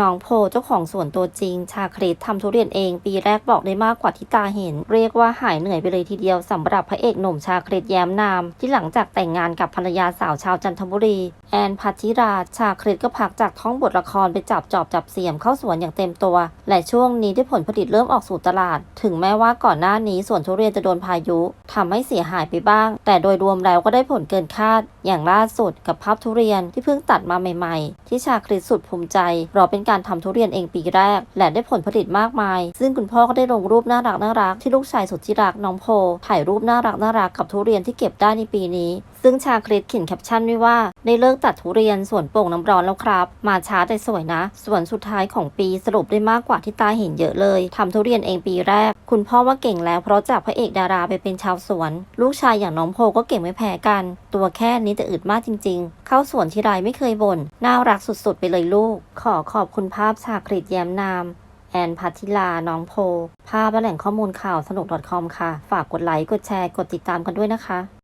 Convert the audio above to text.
น้องโพเจ้าของสวนตัวจริง ชาคริตทำทุเรียนเอง ปีแรกบอกได้มากกว่าที่ตาเห็น เรียกว่าหายเหนื่อยไปเลยทีเดียวสำหรับพระเอกหนุ่มชาคริตแย้มนาม ที่หลังจากแต่งงานกับภรรยาสาวชาวจันทบุรี แอนพัทธิรา ชาคริตก็พักจากท้องบทละครไปจับจอบจับเสียมเข้าสวนอย่างเต็มตัว และช่วงนี้ได้ผลผลิตเริ่มออกสู่ตลาด ถึงแม้ว่าก่อนหน้านี้สวนทุเรียนจะโดนพายุทำให้เสียหายไปบ้าง แต่โดยรวมแล้วก็ได้ผลเกินคาด อย่างล่าสุดกับภาพทุเรียนที่เพิ่งตัดมาใหม่ ๆ ที่ชาคริตสุดภูมิใจราะเป็นการทำทุเรียนเองปีแรก และได้ผลผลิตมากมาย ซึ่งคุณพ่อก็ได้ลงรูปน่ารักน่ารักที่ลูกชายสุดที่รักน้องโพถ่ายรูปน่ารักน่ารักกับทุเรียนที่เก็บได้ในปีนี้ ซึ่งชาคริสเขียนแคปชั่นไว้ว่าได้เลิกตัดทุเรียนสวนโป่งน้ำร้อนแล้วครับ มาช้าแต่สวยนะ สวนสุดท้ายของปีสรุปได้มากกว่าที่ตาเห็นเยอะเลยทำทุเรียนเองปีแรก คุณพ่อว่าเก่งแล้วเพราะจากพระเอกดาราไปเป็นชาวสวน ลูกชายอย่างน้องโพก็เก่งไม่แพ้กัน ตัวแค่นี้แต่อึดมากจริง ๆ เข้าสวนที่ไรไม่เคยบ่นน่ารักสุดๆ ไปเลยลูก ขอขอบคุณภาพชาคริตแย้มนามแอนพัทิลา น้องโพ ภาพและแหล่งข้อมูลข่าวสนุก .com ค่ะ ฝากกดไลค์ กดแชร์ กดติดตามกันด้วยนะคะ